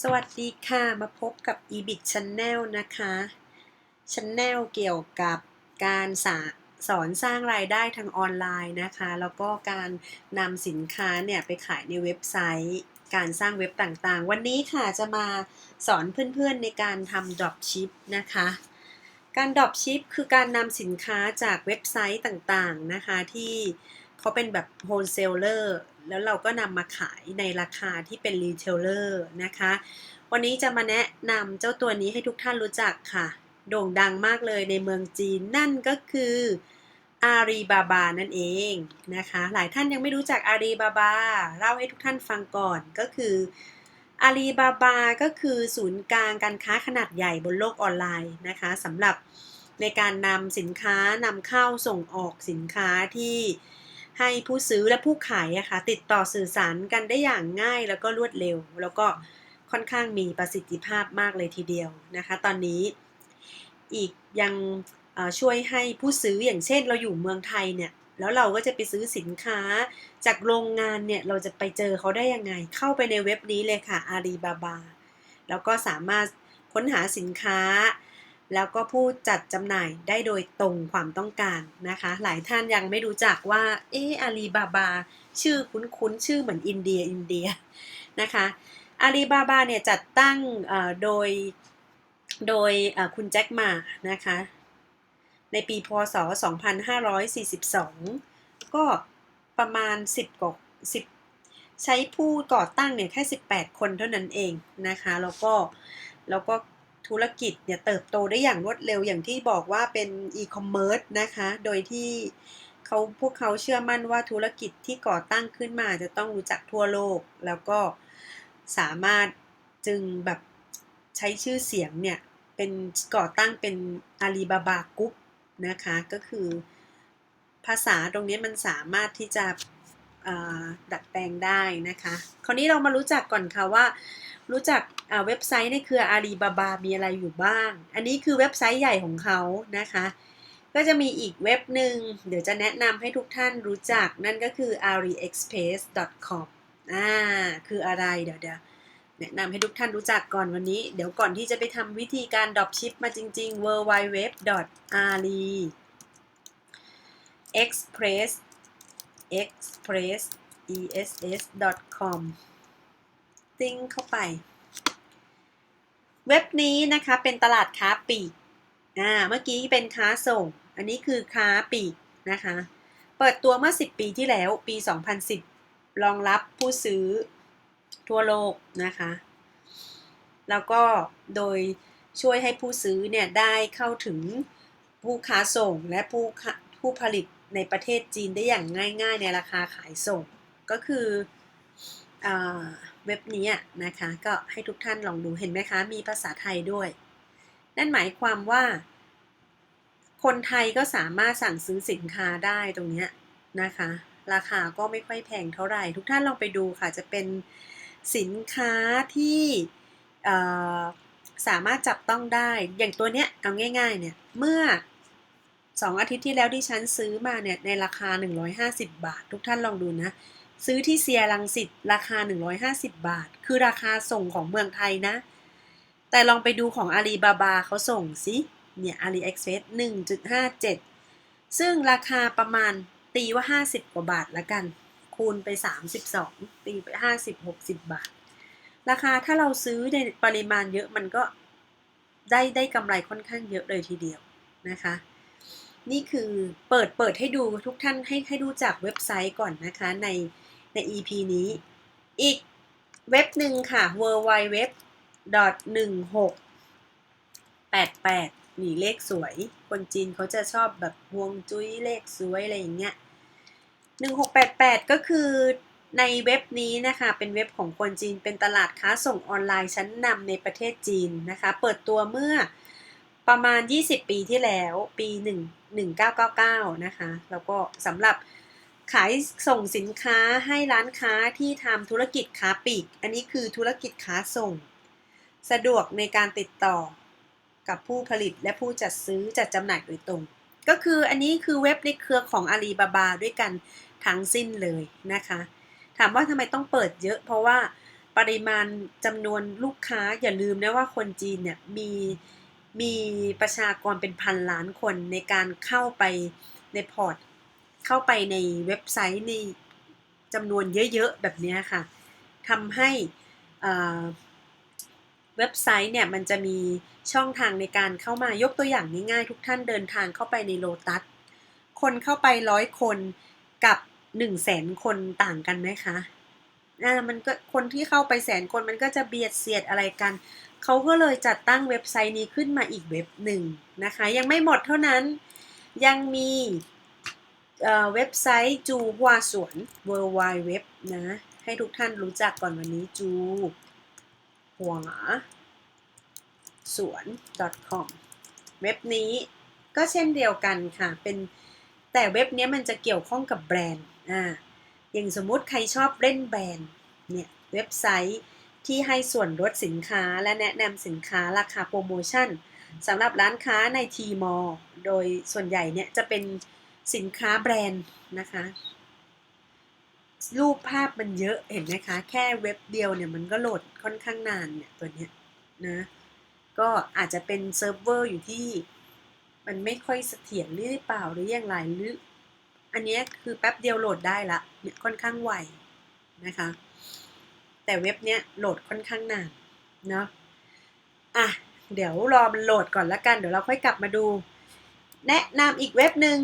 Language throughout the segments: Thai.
สวัสดีค่ะมาพบกับ eBit Channel นะคะ Channel เกี่ยวกับการสาสอนสร้างรายได้ทางออนไลน์นะคะ แล้วก็การนำสินค้าเนี่ยไปขายในเว็บไซต์ การสร้างเว็บต่างๆ วันนี้ค่ะจะมาสอนเพื่อนๆในการทำ Dropship นะคะ การ Dropship คือการนำสินค้าจากเว็บไซต์ต่างๆนะคะที่เขาเป็นแบบโแล้วเราก็นำมาขายในราคาที่เป็นรีเทลเลอร์นะคะ วันนี้จะมาแนะนำเจ้าตัวนี้ให้ทุกท่านรู้จักค่ะ โด่งดังมากเลยในเมืองจีนนั่นก็คืออารีบาบานั่นเองนะคะ หลายท่านยังไม่รู้จักอารีบาบาเล่าให้ทุกท่านฟังก่อนก็คืออาลีบาบาก็คือศูนย์กลางการค้าขนาดใหญ่บนโลกออนไลน์นะคะสำหรับในการนำสินค้านำเข้าส่งออกสินค้าที่ ให้ผู้ซื้อและผู้ขายอะคะ่ะติดต่อสื่อสารกันได้อย่างง่ายแล้วก็รวดเร็ว แล้วก็ค่อนข้างมีประสิทธิภาพมากเลยทีเดียวนะคะ ตอนนี้อีกยังช่วยให้ผู้ซื้ออย่างเช่นเราอยู่เมืองไทยเนี่ยแล้วเราก็จะไปซื้อสินค้าจากโรงงานเนี่ยเราจะไปเจอเขาได้ยังไง เข้าไปในเว็บนี้เลยค่ะอาลีบาบาแล้วก็สามารถค้นหาสินค้า แล้วก็ผู้จัดจำหน่ายได้โดยตรงความต้องการนะคะ หลายท่านยังไม่รู้จักว่า เอออาลีบาบา ชื่อคุ้นๆ ชื่อเหมือนอินเดียอินเดียนะคะอาลีบาบาเนี่ยจัดตั้งโดยโดยคุณแจ็คมานะคะ ในปีพศ 2542 ก็ประมาณ 10กว่า10 ใช้ผู้ก่อตั้งเนี่ยแค่ 18 คนเท่านั้นเองนะคะ แล้วก็แล้วก็ ธุรกิจเนี่ยเติบโตได้อย่างรวดเร็วอย่างที่บอกว่าเป็นอีคอมเมิร์ซนะคะ โดยที่เขาพวกเขาเชื่อมั่นว่าธุรกิจที่ก่อตั้งขึ้นมาจะต้องรู้จักทั่วโลก แล้วก็สามารถจึงแบบใช้ชื่อเสียงเนี่ย เป็นก่อตั้งเป็นอาลีบาบากรุ๊ปนะคะ ก็คือภาษาตรงนี้มันสามารถที่จะดัดแปลงได้นะคะ คราวนี้เรามารู้จักก่อนค่ะว่า รู้จักเว็บไซต์ในเครืออาลีบาบา มีอะไรอยู่บ้าง อันนี้คือเว็บไซต์ใหญ่ของเขานะคะ ก็จะมีอีกเว็บหนึ่ง เดี๋ยวจะแนะนำให้ทุกท่านรู้จัก นั่นก็คือ aliexpress.com อ่า คืออะไร เดี๋ยวเดี๋ยวแนะนำให้ทุกท่านรู้จักก่อนวันนี้ เดี๋ยวก่อนที่จะไปทำวิธีการดรอปชิปมาจริงๆ w w w a l i express express ess com ติ้งเข้าไป เว็บนี้นะคะเป็นตลาดค้าปีกอ่าเมื่อกี้เป็นค้าส่ง อันนี้คือค้าปีกนะคะ เปิดตัวเมื่อ 10 ปีที่แล้วปี 2010 รองรับผู้ซื้อทั่วโลกนะคะ แล้วก็โดยช่วยให้ผู้ซื้อเนี่ยได้เข้าถึงผู้ค้าส่งและผู้ผู้ผลิตในประเทศจีนได้อย่างง่ายๆในราคาขายส่ง ก็คืออ เว็บนี้นะคะ ก็ให้ทุกท่านลองดูเห็นไหมคะ มีภาษาไทยด้วย นั่นหมายความว่า คนไทยก็สามารถสั่งซื้อสินค้าได้ตรงนี้นะคะ ราคาก็ไม่ค่อยแพงเท่าไหร่ ทุกท่านลองไปดูค่ะ จะเป็นสินค้าที่สามารถจับต้องได้ อย่างตัวเนี้ยเอาง่ายๆเนี่ย เมื่อสองอาทิตย์ที่แล้วที่ฉันซื้อมาเนี่ยในราคา 150 บาท ทุกท่านลองดูนะ ซื้อที่เซียรังสิตราคา 150 บาท คือราคาส่งของเมืองไทยนะ แต่ลองไปดูของอาลีบาบาเขาส่งสิ เนี่ยอาลีเอ็กซ์เพส1.57 ซึ่งราคาประมาณตีว่า 50 กว่าบาทละกัน คูณไป 32 ตีไป 50 60 บาท ราคาถ้าเราซื้อในปริมาณเยอะมันก็ได้ได้กำไรค่อนข้างเยอะเลยทีเดียวนะคะนี่คือเปิดเปิดให้ดูทุกท่านให้ให้ดูจากเว็บไซต์ก่อนนะคะใน ใน EP นี้ อีกเว็บหนึ่งค่ะ w w w 1 6 8 8นี่เลขสวย คนจีนเขาจะชอบแบบฮวงจุ้ยเลขสวยอะไรอย่างเงี้ย 1688 ก็คือในเว็บนี้นะคะ เป็นเว็บของคนจีนเป็นตลาดค้าส่งออนไลน์ชั้นนำในประเทศจีนนะคะ เปิดตัวเมื่อประมาณ 20 ปีที่แล้ว ปี 1 1999 นะคะ แล้วก็สำหรับ ขายส่งสินค้าให้ร้านค้าที่ทำธุรกิจค้าปลีก อันนี้คือธุรกิจค้าส่ง สะดวกในการติดต่อกับผู้ผลิตและผู้จัดซื้อจัดจำหน่ายโดยตรง ก็คืออันนี้คือเว็บในเครือของอาลีบาบาด้วยกันทั้งสิ้นเลยนะคะ ถามว่าทำไมต้องเปิดเยอะ เพราะว่าปริมาณจำนวนลูกค้าอย่าลืมนะว่าคนจีนเนี่ยมีมีประชากรเป็นพันล้านคนในการเข้าไปในพอร์ต เข้าไปในเว็บไซต์ในจำนวนเยอะๆ แบบนี้ค่ะทำให้เว็บไซต์เนี่ยมันจะมีช่องทางในการเข้ามายกตัวอย่างง่ายๆ ทุกท่านเดินทางเข้าไปในโลตัสคนเข้าไปร้อยคนกับหนึ่งแสนคนต่างกันไหมคะอ่ามันก็คนที่เข้าไปแสนคนมันก็จะเบียดเสียดอะไรกัน เขาก็เลยจัดตั้งเว็บไซต์นี้ขึ้นมาอีกเว็บหนึ่งนะคะ ยังไม่หมดเท่านั้นยังมี เว็บไซต์จูฮัวสวน World Wide Web นะ ให้ทุกท่านรู้จักก่อนวันนี้จูหัวสวน .com เว็บนี้ก็เช่นเดียวกันค่ะ เป็นแต่เว็บนี้มันจะเกี่ยวข้องกับแบรนด์อ่าอย่างสมมุติใครชอบเล่นแบรนด์เนี่ยเว็บไซต์ที่ให้ส่วนลดสินค้าและแนะนำสินค้าราคาโปรโมชั่นสำหรับร้านค้าในทีมอโดยส่วนใหญ่เนี่ยจะเป็น สินค้าแบรนด์นะคะ รูปภาพมันเยอะเห็นไหมคะ แค่เว็บเดียวเนี่ยมันก็โหลดค่อนข้างนานเนี่ยตัวเนี้ยนะก็อาจจะเป็นเซิร์ฟเวอร์อยู่ที่มันไม่ค่อยเสถียรหรือเปล่าหรืออย่างไรหรือ อันนี้คือแป๊บเดียวโหลดได้ละเนี่ยค่อนข้างไวนะคะ แต่เว็บเนี้ยโหลดค่อนข้างนานเนาะอะเดี๋ยวรอมันโหลดก่อนละกัน เดี๋ยวเราค่อยกลับมาดู แนะนำอีกเว็บหนึ่ง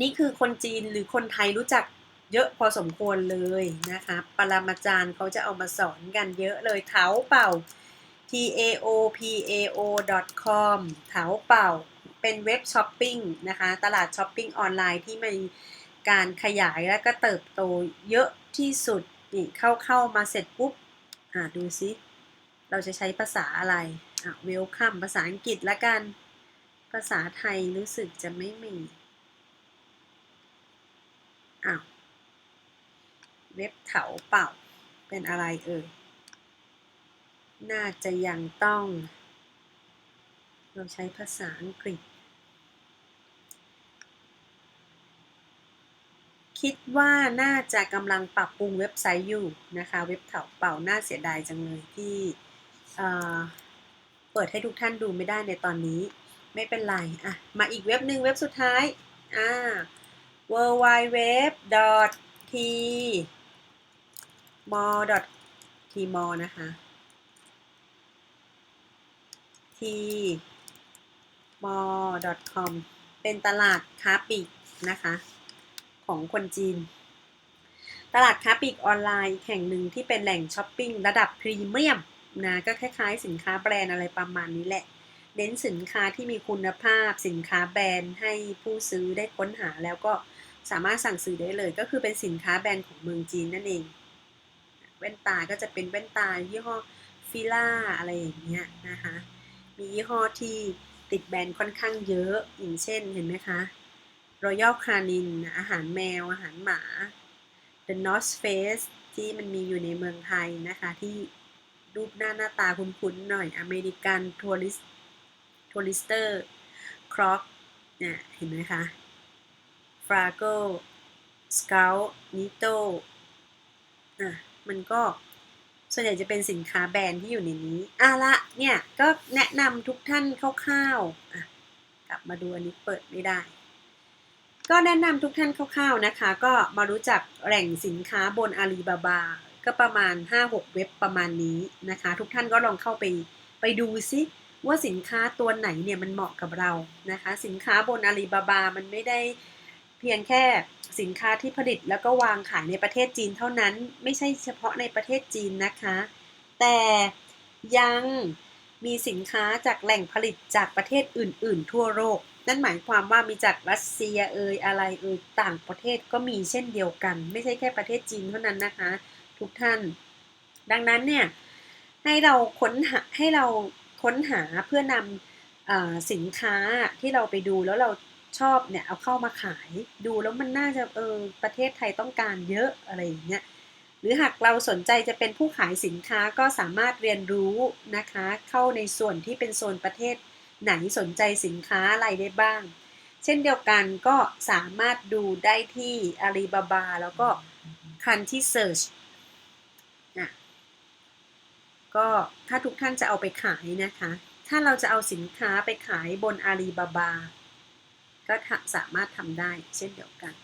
นี่คือคนจีนหรือคนไทยรู้จักเยอะพอสมควรเลยนะคะปรมาจารย์เขาจะเอามาสอนกันเยอะเลยเท้าเป่า t a o p a o com เท้าเป่า เป็นเว็บช้อปปิ้งนะคะ ตลาดช้อปปิ้งออนไลน์ที่มีการขยายและก็เติบโตเยอะที่สุดนี่เข้าเข้ามาเสร็จปุ๊บ อ่าดูซิ เราจะใช้ภาษาอะไร อะเวลคัมภาษาอังกฤษละกัน ภาษาไทยรู้สึกจะไม่มี อ้าวเว็บเถาเป่าเป็นอะไรเอ่ยน่าจะยังต้อง เราใช้ภาษาอังกฤษ คิดว่าน่าจะกำลังปรับปรุงเว็บไซต์อยู่นะคะ เว็บเถาเป่าน่าเสียดายจังเลยที่เปิดให้ทุกท่านดูไม่ได้ในตอนนี้ ไม่เป็นไร อะ มาอีกเว็บหนึ่งเว็บสุดท้าย อ่า w w w t m o t m o นะคะ t m o com เป็นตลาดค้าปลีกนะคะ ของคนจีน ตลาดค้าปลีกออนไลน์แห่งหนึ่งที่เป็นแหล่งช้อปปิ้งระดับพรีเมียมนะก็คล้ายๆ สินค้าแบรนด์อะไรประมาณนี้แหละเน้นสินค้าที่มีคุณภาพสินค้าแบรนด์ให้ผู้ซื้อได้ค้นหาแล้วก็ สามารถสั่งซื้อได้เลย ก็คือเป็นสินค้าแบรนด์ของเมืองจีนนั่นเอง แว่นตาก็จะเป็นแว่นตายี่ห้อฟิล่าอะไรอย่างเงี้ยนะคะ มียี่ห้อที่ติดแบรนด์ค่อนข้างเยอะ อย่างเช่นเห็นไหมคะ Royal Canin อาหารแมว อาหารหมา The North Face ที่มันมีอยู่ในเมืองไทยนะคะ ที่รูปหน้าหน้าตาคุ้นๆหน่อยอเมริกันทัวริสทัวริสเตอร์ครอกเนี่ยเห็นไหมคะ ฟราโกสเกลนิโตอะมันก็ส่วนใหญ่จะเป็นสินค้าแบรนด์ที่อยู่ในนี้อะละเนี่ย ก็แนะนำทุกท่านคร่าวๆอะกลับมาดูอันนี้เปิดไม่ได้ ก็แนะนำทุกท่านคร่าวๆนะคะ ก็มารู้จักแหล่งสินค้าบนอาลีบาบา ก็ประมาณ 5-6 เว็บประมาณนี้นะคะ ทุกท่านก็ลองเข้าไปไปดูซิว่าสินค้าตัวไหนเนี่ยมันเหมาะกับเรานะคะ สินค้าบนอาลีบาบามันไม่ได้ เพียงแค่สินค้าที่ผลิตแล้วก็วางขายในประเทศจีนเท่านั้น ไม่ใช่เฉพาะในประเทศจีนนะคะ แต่ยังมีสินค้าจากแหล่งผลิตจากประเทศอื่น ๆ ทั่วโลก นั่นหมายความว่ามีจากรัสเซียเอยอะไรเอยต่างประเทศก็มีเช่นเดียวกัน ไม่ใช่แค่ประเทศจีนเท่านั้นนะคะ ทุกท่าน ดังนั้นเนี่ยให้เราค้นหาให้เราค้นหาเพื่อนำสินค้าที่เราไปดูแล้วเรา ชอบเนี่ยเอาเข้ามาขายดูแล้วมันน่าจะเออประเทศไทยต้องการเยอะอะไรอย่างเงี้ยหรือหากเราสนใจจะเป็นผู้ขายสินค้าก็สามารถเรียนรู้นะคะ เข้าในส่วนที่เป็นโซนประเทศไหนสนใจสินค้าอะไรได้บ้าง เช่นเดียวกันก็สามารถดูได้ที่ Alibaba แล้วก็ Country Search นะก็ถ้าทุกท่านจะเอาไปขายนะคะ ถ้าเราจะเอาสินค้าไปขายบนอาลีบาบา ก็สามารถทำได้เช่นเดียวกัน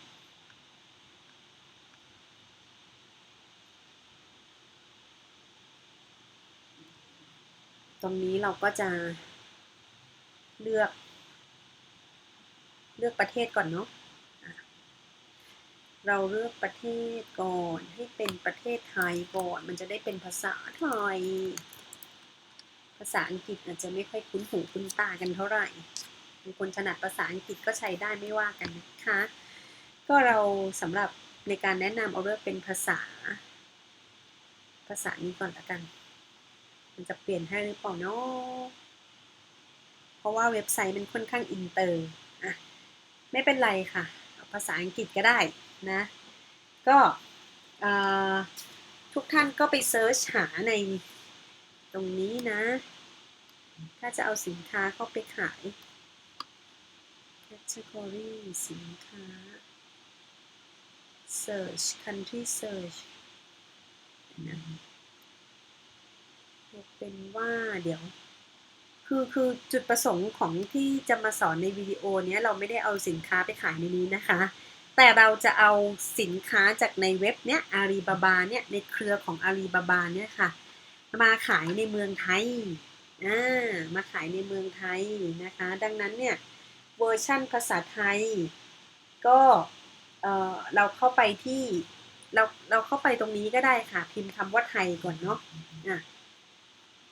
ตรงนี้เราก็จะเลือก เลือกประเทศก่อนเนาะเราเลือกประเทศก่อนให้เป็นประเทศไทยก่อน มันจะได้เป็นภาษาไทย ภาษาอังกฤษอาจจะไม่ค่อยคุ้นหูคุ้นตากันเท่าไหร่ บางคนถนัดภาษาอังกฤษก็ใช้ได้ไม่ว่ากันนะคะ ก็เราสำหรับในการแนะนำเอาเลือกเป็นภาษา ภาษานี้ก่อนละกัน มันจะเปลี่ยนให้หรือเปล่าเนาะเพราะว่าเว็บไซต์มันค่อนข้างอินเตอร์อะไม่เป็นไรค่ะ ภาษาอังกฤษก็ได้นะ ก็ทุกท่านก็ไปเซิร์ชหาในตรงนี้นะ ถ้าจะเอาสินค้าเข้าไปขาย category สินค้า search country search นะเป็นว่าเดี๋ยว คือคือจุดประสงค์ของที่จะมาสอนในวิดีโอนี้เราไม่ได้เอาสินค้าไปขายในนี้นะคะ แต่เราจะเอาสินค้าจากในเว็บเนี้ยอาลีบาบาเนี่ยในเครือของอาลีบาบาเนี่ยค่ะ มาขายในเมืองไทยอ่ามาขายในเมืองไทยนะคะ ดังนั้นเนี่ย เวอร์ชั่นภาษาไทย ก็เออเราเข้าไปที่เราเราเข้าไปตรงนี้ก็ได้ค่ะ พิมพ์คำว่าไทยก่อนเนาะอะ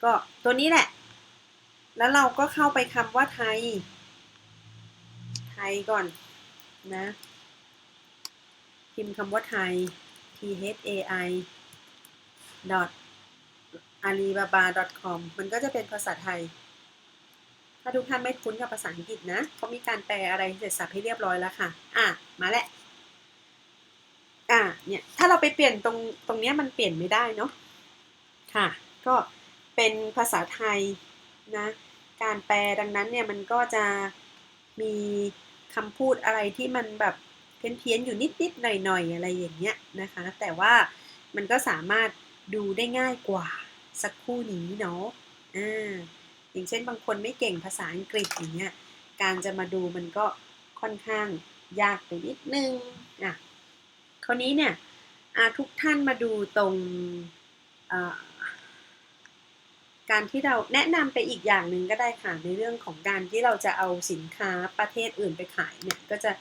ก็ตัวนี้แหละ แล้วเราก็เข้าไปคำว่าไทย ไทยก่อนนะ พิมพ์คำว่าไทย t h a i dot alibaba com มันก็จะเป็นภาษาไทย ถ้าทุกท่านไม่คุ้นกับภาษาอังกฤษนะเขามีการแปลอะไรเสร็จสับให้เรียบร้อยแล้วค่ะ อะ มาแล้วอะเนี่ย ถ้าเราไปเปลี่ยนตรงตรงนี้มันเปลี่ยนไม่ได้เนาะ ค่ะ ก็เป็นภาษาไทยนะ การแปลดังนั้นเนี่ยมันก็จะมีคำพูดอะไรที่มันแบบเพี้ยนๆอยู่นิดๆหน่อยๆอะไรอย่างเงี้ยนะคะ แต่ว่ามันก็สามารถดูได้ง่ายกว่าสักคู่นี้เนาะ อ่า อย่างเช่นบางคนไม่เก่งภาษาอังกฤษอย่างเงี้ยการจะมาดูมันก็ค่อนข้างยากไปนิดนึงอะคราวนี้เนี่ยทุกท่านมาดูตรงการที่เราแนะนำไปอีกอย่างหนึ่งก็ได้ค่ะ ในเรื่องของการที่เราจะเอาสินค้าประเทศอื่นไปขายเนี่ย ก็จะ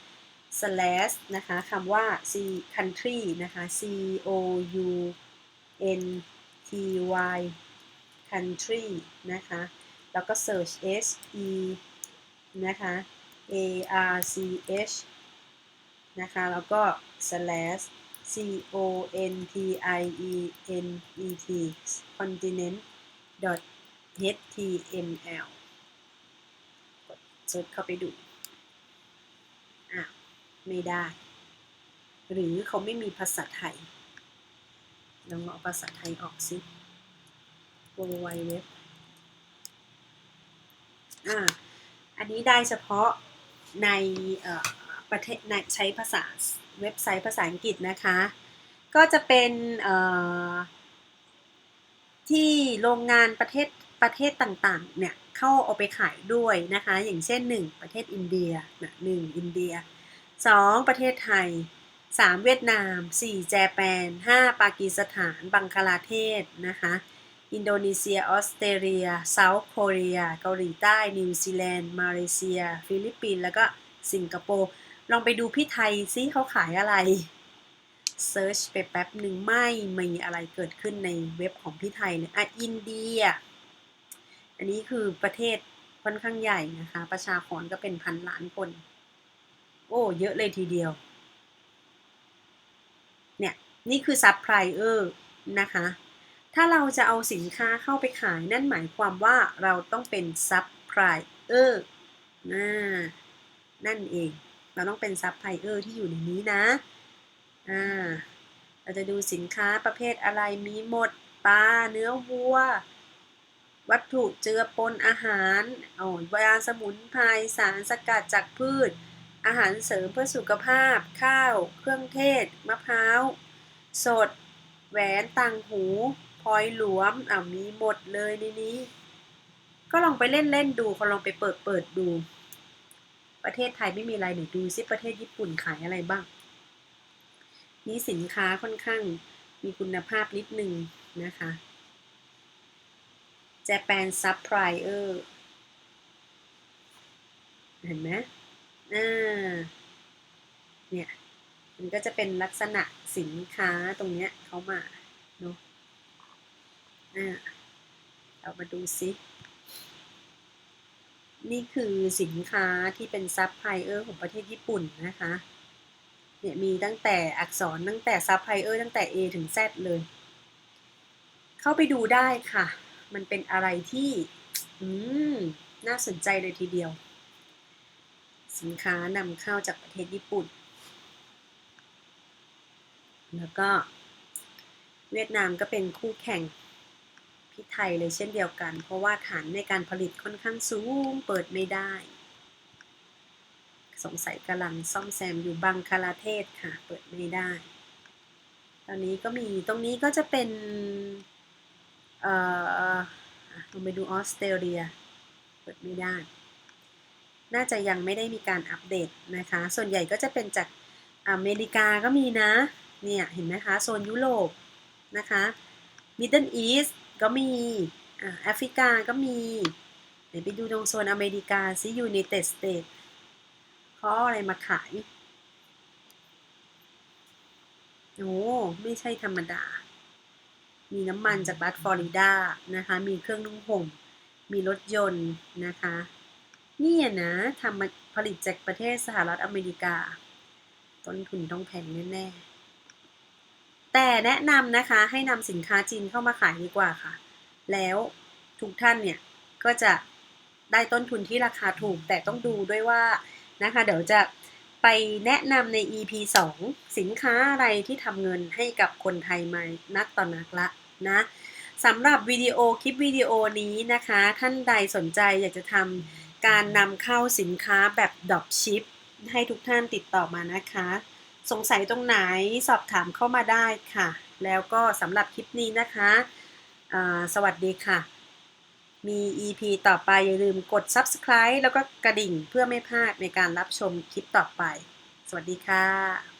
slash นะคะคำว่า c country นะคะ c o u n t y country นะคะ แล้วก็ search s e นะคะ a r c h นะคะ แล้วก็ slash c o n t i e n e t continent dot html กดเซิร์ชเข้าไปดูไม่ได้ หรือเขาไม่มีภาษาไทยลองเอาภาษาไทยออกสิ w w w อ่าอันนี้ได้เฉพาะในประเทศในใช้ภาษาเว็บไซต์ภาษาอังกฤษนะคะ ก็จะเป็นที่โรงงานประเทศประเทศต่างๆเนี่ยเข้าเอาไปขายด้วยนะคะ อย่างเช่น 1 ประเทศอินเดียหนึ่งอินเดีย 2. ประเทศไทย 3. เวียดนาม 4. แจแปน 5. ปากีสถาน บังคลาเทศนะคะ อินโดนีเซีย ออสเตรเลียเซาท์โคเรียเกาหลีใต้ นิวซีแลนด์ มาเลเซีย ฟิลิปปินส์ แล้วก็สิงคโปร์ ลองไปดูพี่ไทยซิเขาขายอะไรเซิร์ชไปแป๊บหนึ่งไม่มีอะไรเกิดขึ้นในเว็บของพี่ไทยเลยอะอินเดีย อันนี้คือประเทศค่อนข้างใหญ่นะคะ ประชากรก็เป็นพันล้านคน โอ้ เยอะเลยทีเดียว เนี่ย นี่คือซับไพลเออร์นะคะ ถ้าเราจะเอาสินค้าเข้าไปขายนั่นหมายความว่าเราต้องเป็นซับไพลายเออร์นะนั่นเอง เราต้องเป็นซับไพลายเออร์ที่อยู่ในนี้นะอ่าเราจะดูสินค้าประเภทอะไรมีหมดปลาเนื้อวัว วัตถุเจือปนอาหารอ๋อยาสมุนไพรสารสกัดจากพืช อาหารเสริมเพื่อสุขภาพ ข้าว เครื่องเทศ มะพร้าว สด แหวนต่างหู พอยหลวมอ่ามีหมดเลยในนี้ ก็ลองไปเล่นเล่นดูเขาลองไปเปิดเปิดดู ประเทศไทยไม่มีอะไรเดี๋ยวดูซิประเทศญี่ปุ่นขายอะไรบ้าง นี่สินค้าค่อนข้างมีคุณภาพนิดนึงนะคะ Japan Supplier เห็นไหมอ่า เนี่ย มันก็จะเป็นลักษณะสินค้าตรงเนี้ยเขามา เรามาดูซิ นี่คือสินค้าที่เป็นซับไพลเออร์ของประเทศญี่ปุ่นนะคะ เนี่ยมีตั้งแต่อักษรตั้งแต่ซับไพลเออร์ตั้งแต่ A ถึง Z เลย เข้าไปดูได้ค่ะ มันเป็นอะไรที่ อืม น่าสนใจเลยทีเดียว สินค้านำเข้าจากประเทศญี่ปุ่น แล้วก็เวียดนามก็เป็นคู่แข่ง พี่ไทยเลยเช่นเดียวกัน เพราะว่าฐานในการผลิตค่อนข้างสูงเปิดไม่ได้ สงสัยกำลังซ่อมแซมอยู่บังคลาเทศค่ะ เปิดไม่ได้ ตอนนี้ก็มีตรงนี้ก็จะเป็น เอ่อลองไปดูออสเตรเลีย เปิดไม่ได้ น่าจะยังไม่ได้มีการอัปเดตนะคะ ส่วนใหญ่ก็จะเป็นจากอเมริกาก็มีนะ เนี่ย เห็นไหมคะ โซนยุโรปนะคะ Middle East ก็มีอ่าแอฟริกาก็มีเดี๋ยวไปดูตรงโซนอเมริกาซิ United States เขาเอาอะไรมาขายโอ้ไม่ใช่ธรรมดา มีน้ำมันจากรัฐฟลอริดานะคะ มีเครื่องนุ่งห่ม มีรถยนต์นะคะนี่นะทำมาผลิตจากประเทศสหรัฐอเมริกา ต้นทุนต้องแพงแน่ ๆ แต่แนะนำนะคะให้นำสินค้าจีนเข้ามาขายดีกว่าค่ะ แล้วทุกท่านเนี่ยก็จะได้ต้นทุนที่ราคาถูก แต่ต้องดูด้วยว่านะคะ เดี๋ยวจะไปแนะนำใน EP 2 สินค้าอะไรที่ทำเงินให้กับคนไทยมานักต่อนักละนะสำหรับวิดีโอคลิปวิดีโอนี้นะคะ ท่านใดสนใจอยากจะทำการนำเข้าสินค้าแบบดรอปชิปให้ทุกท่านติดต่อมานะคะ สงสัยตรงไหนสอบถามเข้ามาได้ค่ะ แล้วก็สำหรับคลิปนี้นะคะ สวัสดีค่ะ มี EP ต่อไปอย่าลืมกด Subscribe แล้วก็กระดิ่งเพื่อไม่พลาดในการรับชมคลิปต่อไป สวัสดีค่ะ